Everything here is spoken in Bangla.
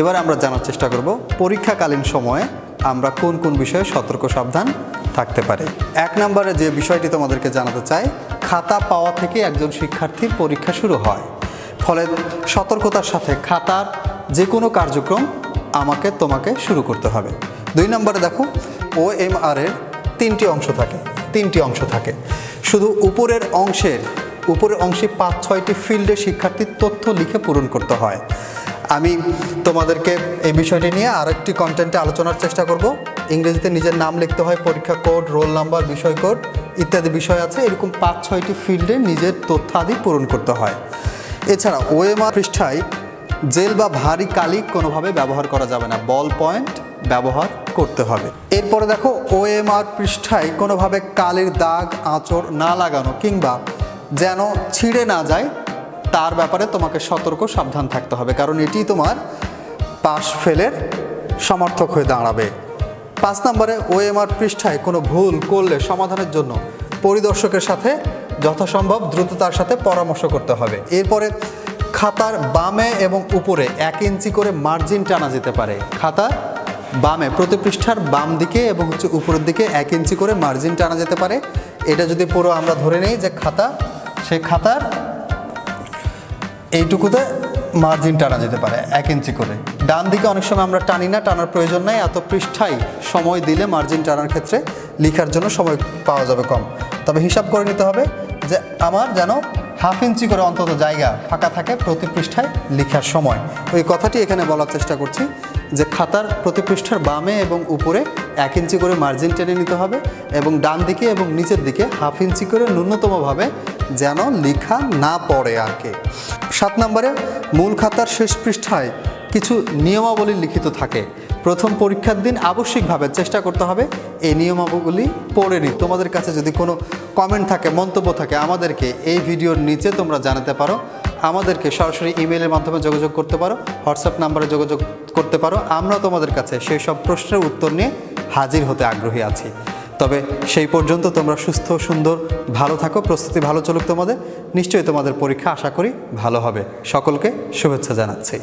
এবার আমরা জানার চেষ্টা করব, পরীক্ষাকালীন সময়ে আমরা কোন কোন বিষয়ে সতর্ক সাবধান থাকতে পারি। এক নম্বরে যে বিষয়টি তোমাদেরকে জানাতে চাই, খাতা পাওয়া থেকে একজন শিক্ষার্থীর পরীক্ষা শুরু হয়। ফলে সতর্কতার সাথে খাতার যে কোনো কার্যক্রম আমাকে তোমাকে শুরু করতে হবে। দুই নম্বরে দেখো ও এম আর এর তিনটি অংশ থাকে, তিনটি অংশ থাকে। শুধু উপরের অংশের, উপরের অংশে পাঁচ ছয়টি ফিল্ডে শিক্ষার্থীর তথ্য লিখে পূরণ করতে হয়। আমি তোমাদেরকে এই বিষয়টি নিয়ে আরেকটি কন্টেন্টে আলোচনার চেষ্টা করব। ইংরেজিতে নিজের নাম লিখতে হয় পরীক্ষা কোড রোল নাম্বার বিষয় কোড ইত্যাদি বিষয় আছে। এরকম পাঁচ, ছয়টি ফিল্ডে নিজের তথ্য আদি পূরণ করতে হয়। এছাড়া ওএমআর পৃষ্ঠায় জেল বা ভারী কালি কোনোভাবে ব্যবহার করা যাবে না। বল পয়েন্ট ব্যবহার করতে হবে। এরপরে দেখো ওএমআর পৃষ্ঠায় কোনোভাবে কালির দাগ, আঁচড় না লাগানো কিংবা যেন ছিঁড়ে না যায় তার ব্যাপারে তোমাকে সতর্ক, সাবধান থাকতে হবে। কারণ এটি তোমার পাশ ফেলের সমর্থক হয়ে দাঁড়াবে। পাঁচ নম্বরে, ওএমআর পৃষ্ঠায় কোনো ভুল করলে সমাধানের জন্য পরিদর্শকের সাথে যথাসম্ভব দ্রুততার সাথে পরামর্শ করতে হবে। এরপরে, খাতার বামে এবং উপরে এক ইঞ্চি করে মার্জিন টানা যেতে পারে। খাতার বামে, প্রতি পৃষ্ঠার বাম দিকে এবং হচ্ছে উপরের দিকে এক ইঞ্চি করে মার্জিন টানা যেতে পারে। এটা যদি পুরো আমরা ধরে নিই যে খাতা সেই খাতার এইটুকুতে মার্জিন টানা যেতে পারে, এক ইঞ্চি করে। ডান দিকে অনেক সময় আমরা টানি না, টানার প্রয়োজন নাই, এত পৃষ্ঠায় সময় দিলে মার্জিন টানার ক্ষেত্রে লেখার জন্য সময় পাওয়া যাবে কম। তবে হিসাব করে নিতে হবে যে আমার যেন হাফ ইঞ্চি করে অন্তত জায়গা ফাঁকা থাকে প্রতি পৃষ্ঠায় লেখার সময়। ওই কথাটি এখানে বলার চেষ্টা করছি যে খাতার প্রতি পৃষ্ঠার বামে এবং উপরে এক ইঞ্চি করে মার্জিন টেনে নিতে হবে এবং ডান দিকে এবং নিচের দিকে হাফ ইঞ্চি করে ন্যূনতমভাবে যেন লেখা না পড়ে আর কি। সাত নম্বরে, মূল খাতার শেষ পৃষ্ঠায় কিছু নিয়মাবলী লিখিত থাকে। প্রথম পরীক্ষার দিন আবশ্যিকভাবে চেষ্টা করতে হবে, এই নিয়মাবলী পড়ে নি তোমাদের কাছে যদি কোনো কমেন্ট থাকে, মন্তব্য থাকে, আমাদেরকে এই ভিডিওর নিচে তোমরা জানাতে পারো। আমাদেরকে সরাসরি ইমেলের মাধ্যমে যোগাযোগ করতে পারো হোয়াটসঅ্যাপ নাম্বারে যোগাযোগ করতে পারো। আমরা তোমাদের কাছে সেই সব প্রশ্নের উত্তর নিয়ে হাজির হতে আগ্রহী আছি। তবে সেই পর্যন্ত তোমরা সুস্থ, সুন্দর, ভালো থাকো, প্রস্তুতি ভালো চলুক তোমাদের, নিশ্চয়ই তোমাদের পরীক্ষা আশা করি ভালো হবে। সকলকে শুভেচ্ছা জানাচ্ছি।